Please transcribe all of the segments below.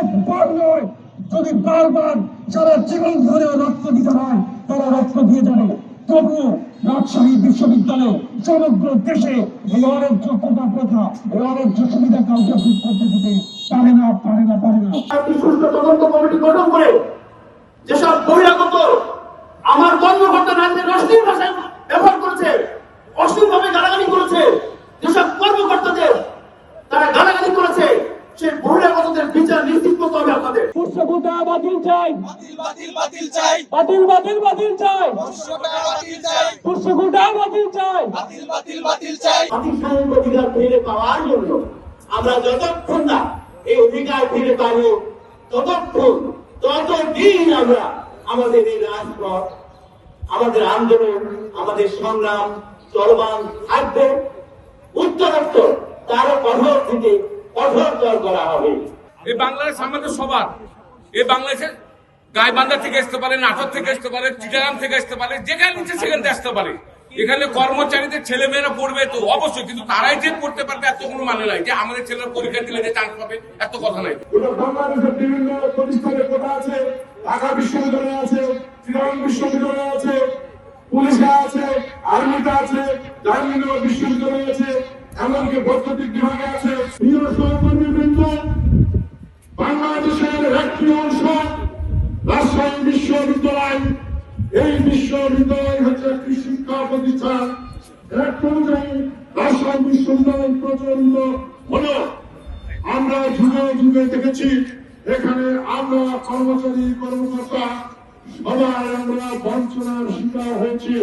একবার নয়, যদি বারবার যারা জীবন ধরেও রক্ত দিতে হয়, তারা রক্ত দিয়ে যাবে। তবুও রাজশাহী বিশ্ববিদ্যালয়ে সমগ্র দেশে এই অনেক যোগ্যতা প্রথা এই অনেক সুবিধা কাউকে ঠিক করতে দিতে পারে না পারে না পারে না। সুষ্ঠু তদন্ত কমিটি গঠন করে যেসব বহিরাগত আমার কর্মকর্তা রাজ্যের অশ্লীল ভাষায় ব্যবহার করেছে অশ্লীল ভাবে গালাগালি করেছে যেসব কর্মকর্তাদের তারা গালাগালি করেছে সেই বিচার নিশ্চিত করতে হবে আপনাদের। পুষ্পকোটা বাতিল চাই। বাতিল বাতিল চাই। বাতিল বাতিল বাতিল চাই। বাতিল চাই। পুষ্পকোটা বাতিল চাই। বাতিল বাতিল বাতিল চাই। অধিকার ফিরে পাওয়ার জন্য আমরা যতক্ষণ না এই অধিকার ফিরে পাবো ততক্ষণ ততদিন আমরা আমাদের এই রাজপথ আমাদের আন্দোলন আমাদের সংগ্রাম চলমান থাকবে। উত্তরোত্তর তারও কঠোর থেকে কঠোরতর করা হবে। এই বাংলাদেশ আমাদের সবার। এই বাংলাদেশে গাইবান্ধা থেকে আসতে পারে নাটক থেকে আসতে পারে চিটাগাং থেকে আসতে পারে, যেখানে ইচ্ছে সেখান আসতে পারে। এখানে কর্মচারীদের ছেলে মেয়েরা পড়বে তো অবশ্যই, কিন্তু তারাই যে পড়তে পারবে এত কোনো মানে নাই যে আমাদের ছেলেরা পরীক্ষা দিলে যে চান্স পাবে, এত কথা নাই। বাংলাদেশের বিভিন্ন কোটা আছে, ঢাকা বিশ্ববিদ্যালয় আছে চিরাং বিশ্ববিদ্যালয় আছে, পুলিশে আছে, আর্মিতে আছে, জাহাঙ্গীরনগর বিশ্ববিদ্যালয় আছে, এমনকি বৈদ্যুতিক বিভাগে আছে। বিশ্ববিদ্যালয়, এই বিশ্ববিদ্যালয় হচ্ছে একটি শিক্ষা প্রতিষ্ঠান। এক পর্যায়ে রাজশাহী বিশ্ববিদ্যালয় প্রচলিত হলো। আমরা যুগে যুগে দেখেছি, এখানে আমরা কর্মচারী, কর্মকর্তা সবাই আমরা বঞ্চনার শিকার হয়েছি।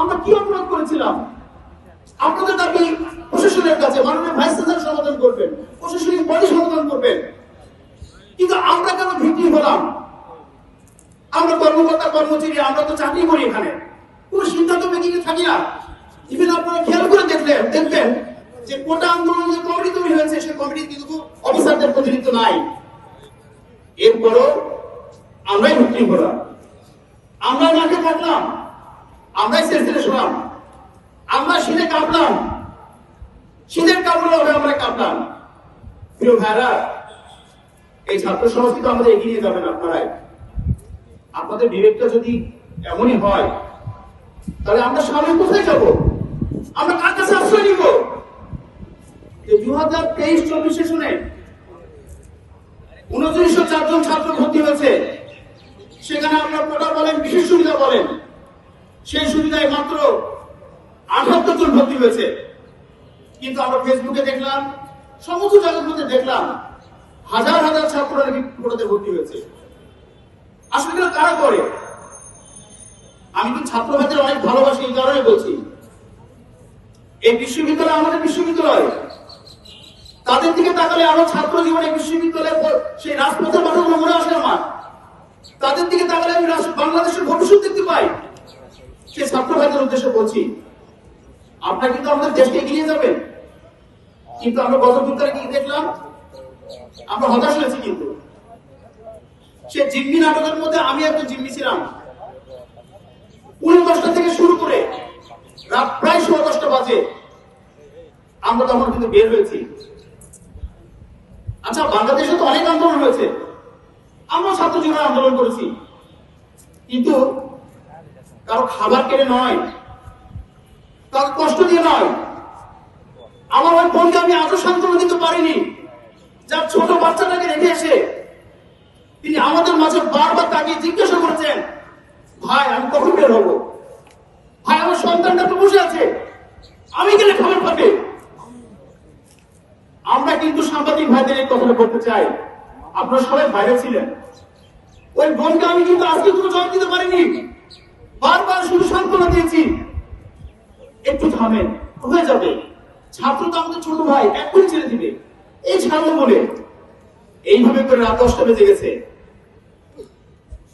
আমরা কি অপরাধ করেছিলাম? আপনাদের দাবি প্রশাসনের কাছে, মাননীয় ভাইস চ্যান্সেলর সমাধান করবেন, প্রশাসনিক বডি সমাধান করবেন। কিন্তু আমরা কেন ভিত্তি হলাম? আমরা কর্মকর্তা কর্মচারী আমরা তো চাকরি করি এখানে। কোনো সিদ্ধান্ত মেকিং থাকি না। ইভেন আপনারা খেয়াল করে দেখলেন দেখবেন যে কোটা আন্দোলন যে কমিটি তৈরি হয়েছে সেই কমিটি কিন্তু অফিসারদের প্রতিনিধিত্ব নাই। এরপরও আমরাই ভিত্তি করলাম আমরা মাঠে থাকলাম, আমরাই শেষ সেলসিলে শোনাম আমরা শীতে কাঁপলাম। শীতের কাপড় আমরা কাঁপলাম। প্রিয় ভাইরা, এই ছাত্র সমাজকে তো আমাদের এগিয়ে যাবেন আপনারাই। আপনাদের ডিরেক্টর যদি এমনই হয়, তাহলে আমরা সামনে কোথায় যাব? আমরা কার কাছে আশ্রয় নিব? দু হাজার তেইশ চব্বিশ সেশনে উনত্রিশশো চারজন ছাত্র ভর্তি হয়েছে। সেখানে আপনার কোটা বলেন, বিশেষ সুবিধা বলেন, সেই সুবিধায় মাত্র আঠাত্তর জন ভর্তি হয়েছে। কিন্তু আমরা ফেসবুকে দেখলাম সমস্ত জায়গার মধ্যে দেখলাম, হাজার হাজার ছাত্ররা কোটাতে ভর্তি হয়েছে। আসলে এগুলো কারা করে? আমি তো ছাত্র ভাইদের অনেক ভালোবাসি, এই কারণে বলছি। এই বিশ্ববিদ্যালয় আমাদের বিশ্ববিদ্যালয়। তাদের দিকে তাকালে আমার ছাত্র জীবনে বিশ্ববিদ্যালয়ে সেই রাজপথের মাথাগুলো মনে আসে আমার। তাদের দিকে তাকালে আমি বাংলাদেশের ভবিষ্যৎ দেখতে পাই। সেই ছাত্র ভাইদের উদ্দেশ্যে বলছি, আপনারা কিন্তু আমাদের দেশকে এগিয়ে যাবেন। কিন্তু আমরা গত বিদ্যালয়ে কি দেখলাম? আমরা হতাশ হয়েছি কিন্তু। সে জিম্মি নাটকের মধ্যে আমি একজন জিম্মি ছিলাম। পনেরো দশটা থেকে শুরু করে রাত প্রায় সোয়া দশটা বাজে। আমরা তখন কিন্তু বের হয়েছি। আচ্ছা বাংলাদেশে তো অনেক আন্দোলন হয়েছে। আমরা ছাত্র জীবনে আন্দোলন করেছি। কিন্তু কারও খাবার কেড়ে নয়, কারও কষ্ট দিয়ে নয়। আমার ওই বোনকে আমি আজও সান্ত্বনা দিতে পারিনি। যার ছোট বাচ্চাটাকে রেখে এসে তিনি আমাদের মাঝে বারবার তাকিয়ে জিজ্ঞাসা করেছেন, ভাই, আমি কখন বের হব? ভাই, আমার সন্তানটা তো বসে আছে। আমি গেলে খাবার পাবে? আমরা কিন্তু সাংবাদিক ভাইদের এই কথাটা বলতে চাই। আপনারা সবাই বাইরে ছিলেন। ওই বোনকে আমি কিন্তু আজকে কোনো জবাব দিতে পারিনি। বারবার শুধু সান্ত্বনা দিয়েছি। একটু থামেন, হয়ে যাবে। ছাত্র তো আমাদের ছোট ভাই এক্ষুনি ছেড়ে দিবে। এই ছাড়লো বলে। এইভাবে করে রাত দশটা বেজে গেছে।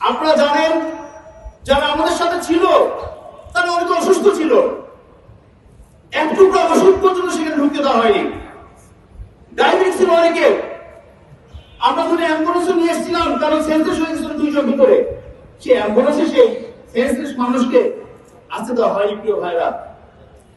আপনারা জানেন, যারা আমাদের সাথে ছিল, তারা অনেক অসুস্থ ছিল। একটুকরা ওষুধ পর্যন্ত সেখানে ঢুকতে দেওয়া হয়নি। ডায়াবেটিস ছিল অনেকে। আমরা যদি অ্যাম্বুলেন্সও নিয়ে এসেছিলাম কারণ সেন্সেস হয়ে গেছিল দুইজন ভিতরে। সেই অ্যাম্বুলেন্সে সেই সেন্সেস মানুষকে আসতে দেওয়া হয়নি প্রিয় ভাইরা